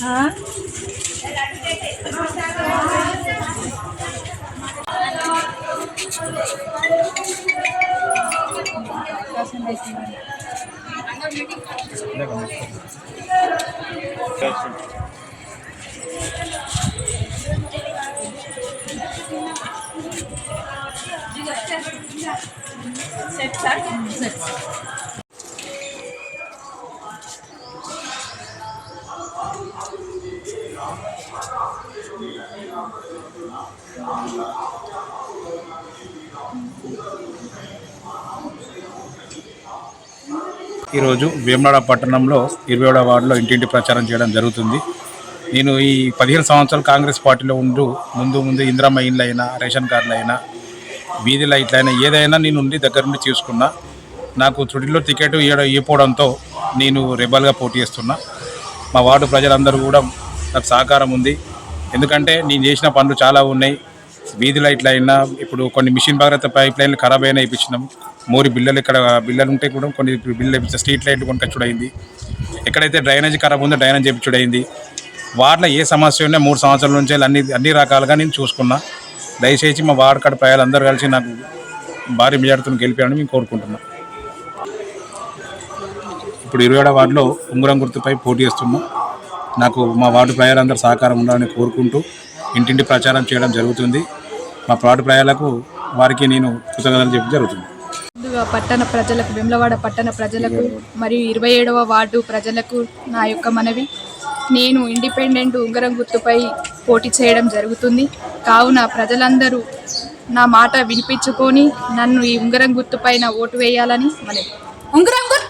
Ha? Set, set. Set. ఈరోజు వేమనాడ పట్టణంలో ఇరవై ఏడవ వార్డులో ఇంటింటి ప్రచారం చేయడం జరుగుతుంది. నేను ఈ పదిహేను సంవత్సరాలు కాంగ్రెస్ పార్టీలో ఉంటూ ముందు ముందు ఇందిరమ్మ ఇండ్లు అయినా రేషన్ కార్డులు అయినా వీధి లైట్లు అయినా ఏదైనా నేను ఉండి దగ్గర నుండి చూసుకున్నా. నాకు తుడిలో టికెట్ ఇవ్వడం ఇవ్వడంతో నేను రెబల్గా పోటీ చేస్తున్నా. మా వార్డు ప్రజలందరూ కూడా నాకు సహకారం ఉంది. ఎందుకంటే నేను చేసిన పనులు చాలా ఉన్నాయి. వీధి లైట్లు అయినా ఇప్పుడు కొన్ని మిషన్ భగరత పైప్ లైన్లు ఖరాబ్ అయినా ఇప్పించినాం మోరి బిల్లలు ఇక్కడ బిల్లలు ఉంటే కూడా కొన్ని బిల్లు ఇప్పించాం స్ట్రీట్ లైట్లు అయింది ఎక్కడైతే డ్రైనేజ్ ఖరాబ్ ఉందో డ్రైనేజ్ చేయించుడైంది వార్డులో ఏ సమస్య ఉన్నా మూడు సంవత్సరాల నుంచి అన్ని అన్ని రకాలుగా నేను చూసుకున్నా. దయచేసి మా వార్డు కడ ప్రయాలందరూ కలిసి నాకు భారీ మెజార్టీతో గెలిపారని మేము కోరుకుంటున్నాం. ఇప్పుడు ఇరవై ఏడవ వార్డులో ఉంగరం గుర్తుపై పోటీ చేస్తున్నాం. నాకు మా వార్డు ప్రయాలందరూ సహకారం ఉండాలని కోరుకుంటూ ఇంటింటి ప్రచారం చేయడం జరుగుతుంది. మా వార్డు ప్రజలకు వారికి నేను కృతజ్ఞతలు చెప్పడం జరుగుతుంది. ముందుగా పట్టణ ప్రజలకు వెమ్లవాడ పట్టణ ప్రజలకు మరియు ఇరవై ఏడవ వార్డు ప్రజలకు నా యొక్క మనవి. నేను ఇండిపెండెంట్ ఉంగరం గుర్తుపై పోటీ చేయడం జరుగుతుంది. కావున ప్రజలందరూ నా మాట వినిపించుకొని నన్ను ఈ ఉంగరం గుర్తుపైన ఓటు వేయాలని మనవి. ఉంగరం గుర్తు